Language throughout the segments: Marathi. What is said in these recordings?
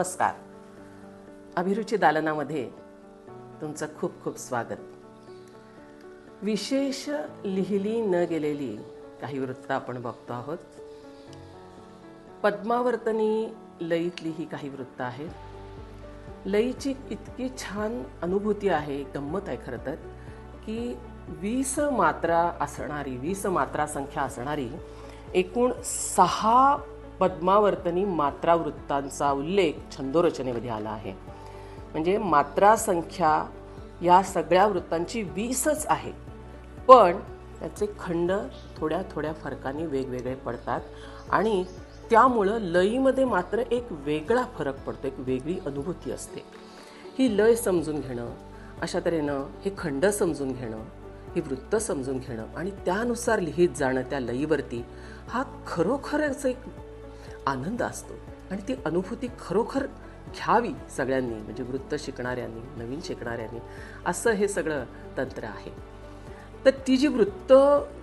नमस्कार. अभिरुची दालनामध्ये तुमचं खूप खूप स्वागत. विशेष लिहिली न गेलेली काही वृत्त आपण बघतो आहोत. पद्मावर्तनी लईतली ही काही वृत्त आहेत लयीची इतकी छान अनुभूती आहे गंमत आहे खरं तर की वीस मात्रा असणारी वीस मात्रा संख्या असणारी एकूण सहा पद्मावर्तनी मात्रा वृत्तांचा उल्लेख छंदोरचनेमध्ये आला आहे. म्हणजे मात्रा संख्या या सगळ्या वृत्तांची वीसच आहे. पण त्याचे खंड थोड्या थोड्या फरकाने वेगवेगळे पडतात आणि त्यामुळं लयीमध्ये मात्र एक वेगळा फरक पडतो एक वेगळी अनुभूती असते. ही लय समजून घेणं अशा तऱ्हेनं हे खंड समजून घेणं ही वृत्त समजून घेणं आणि त्यानुसार लिहित जाणं त्या लयीवरती हा खरोखरच एक आनंद असतो. आणि ती अनुभूती खरोखर घ्यावी सगळ्यांनी म्हणजे वृत्त शिकणाऱ्यांनी नवीन शिकणाऱ्यांनी असं हे सगळं तंत्र आहे. तर ती जी वृत्त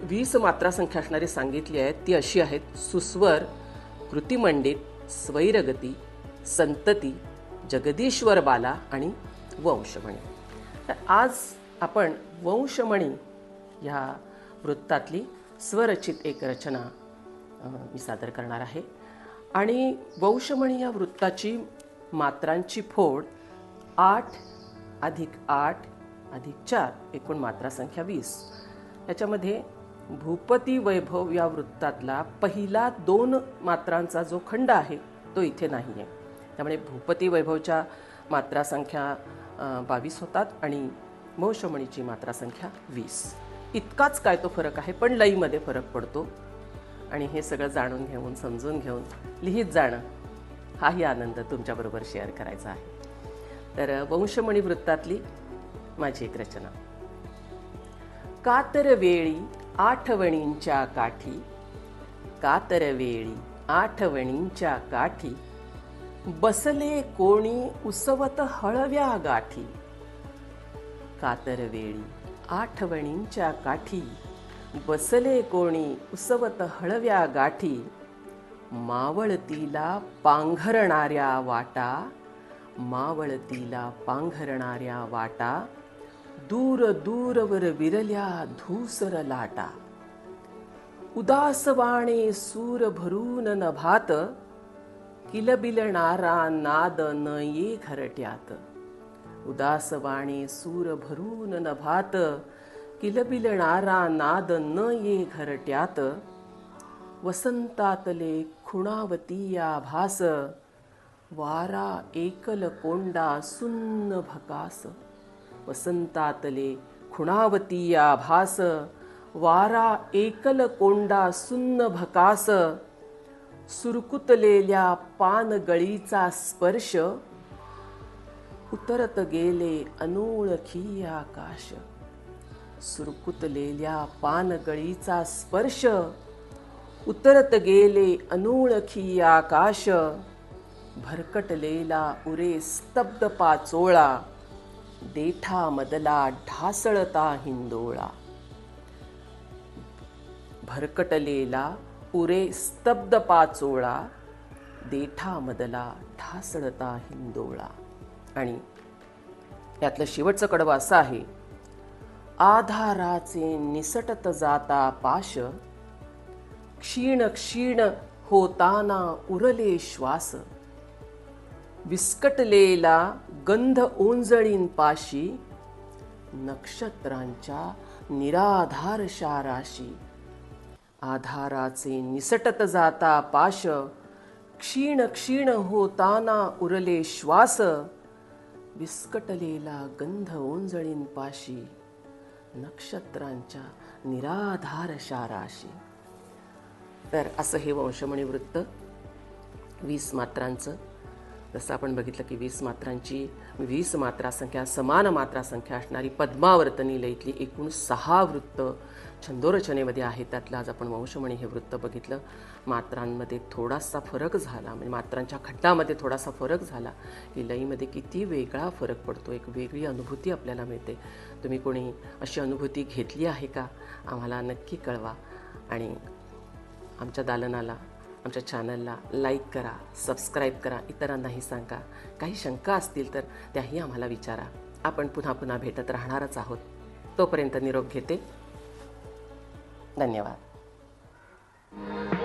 वीस मात्रा संख्या असणारी सांगितली आहे ती अशी आहेत सुस्वर कृतिमंडित स्वैरगती संतती जगदीश्वर बाला आणि वंशमणी. तर आज आपण वंशमणी ह्या वृत्तातली स्वरचित एक रचना मी सादर करणार आहे. आणि वंशमणी या वृत्ताची मात्रांची फोड आठ अधिक आठ अधिक चार एकूण मात्रा संख्या वीस. याच्यामध्ये भूपती वैभव या वृत्तातला पहिला दोन मात्रांचा जो खंड आहे तो इथे नाही आहे त्यामुळे भूपती वैभवच्या मात्रा संख्या बावीस होतात आणि वंशमणीची मात्रा संख्या वीस. इतकाच काय तो फरक आहे पण लईमध्ये फरक पडतो. आणि हे सगळं जाणून घेऊन समजून घेऊन लिहित जाणं हाही आनंद तुमच्याबरोबर शेअर करायचा आहे. तर वंशमणी वृत्तातली माझी एक रचना. कातर वेळी आठवणींच्या काठी कातर वेळी आठवणींच्या काठी बसले कोणी उसवत हळव्या गाठी. कातर वेळी आठवणींच्या काठी बसले कोणी उसवत हळव्या गाठी. मावळतीला पांघरणाऱ्या वाटा मावळतीला पांघरणाऱ्या वाटा दूर दूरवर विरल्या धूसर लाटा. उदासवाणे सूर भरून नभात किलबिलणारा नाद न ये घरट्यात. उदासवाणे सूर भरून नभात किलबिलणारा नाद न ये घरट्यात. वसंतातले खुणावती या भास. वारा एकल कोंडा सुन्न भकास. वसंतातले खुणावती या भास. वारा एकल कोंडा सुन्न भकास. सुरकुतलेल्या पानगळीचा स्पर्श. उतरत गेले अनोळखी आकाश. सुरकुतलेल्या पानगळीचा स्पर्श उतरत गेले अनोळखी आकाश भरकटलेला उरे स्तब्ध पाचोळा देठा मदला ढासळता हिंदोळा. भरकटलेला उरे स्तब्ध पाचोळा देठा मदला ढासळता हिंदोळा. आणि यातलं शेवटचं कडवं असं आहे आधाराचे निसटत जाता पाश. क्षीण क्षीण होताना उरले श्वास. विस्कटलेला गंध ओंजळीन पाशी. नक्षत्रांच्या निराधार शाराशी. आधाराचे निसटत जाता पाश. क्षीण क्षीण होताना उरले श्वास. विस्कटलेला गंध ओंजळीन पाशी. नक्षत्रांच्या निराधार शाराशी तर असं हे वंशमणी वृत्त वीस मात्रांचं जसं आपण बघितलं की वीस मात्रांची वीस मात्रा संख्या समान मात्रा संख्या असणारी पद्मावर्तनी लयीतली एकूण सहा वृत्त छंदोरचनेमध्ये आहे त्यातलं आज आपण वंशमणी हे वृत्त बघितलं. मात्रांमध्ये थोडासा फरक झाला. म्हणजे मात्रांच्या खड्डामध्ये थोडासा फरक झाला की लईमध्ये किती वेगळा फरक पडतो. एक वेगळी अनुभूती आपल्याला मिळते. तुम्ही कोणी अशी अनुभूती घेतली आहे का? आम्हाला नक्की कळवा. आणि आमच्या दालनाला आमच्या चॅनलला लाईक करा सबस्क्राईब करा इतरांनाही सांगा. काही शंका असतील तर त्याही आम्हाला विचारा. आपण पुन्हा पुन्हा भेटत राहणारच आहोत. तोपर्यंत निरोप घेते. धन्यवाद.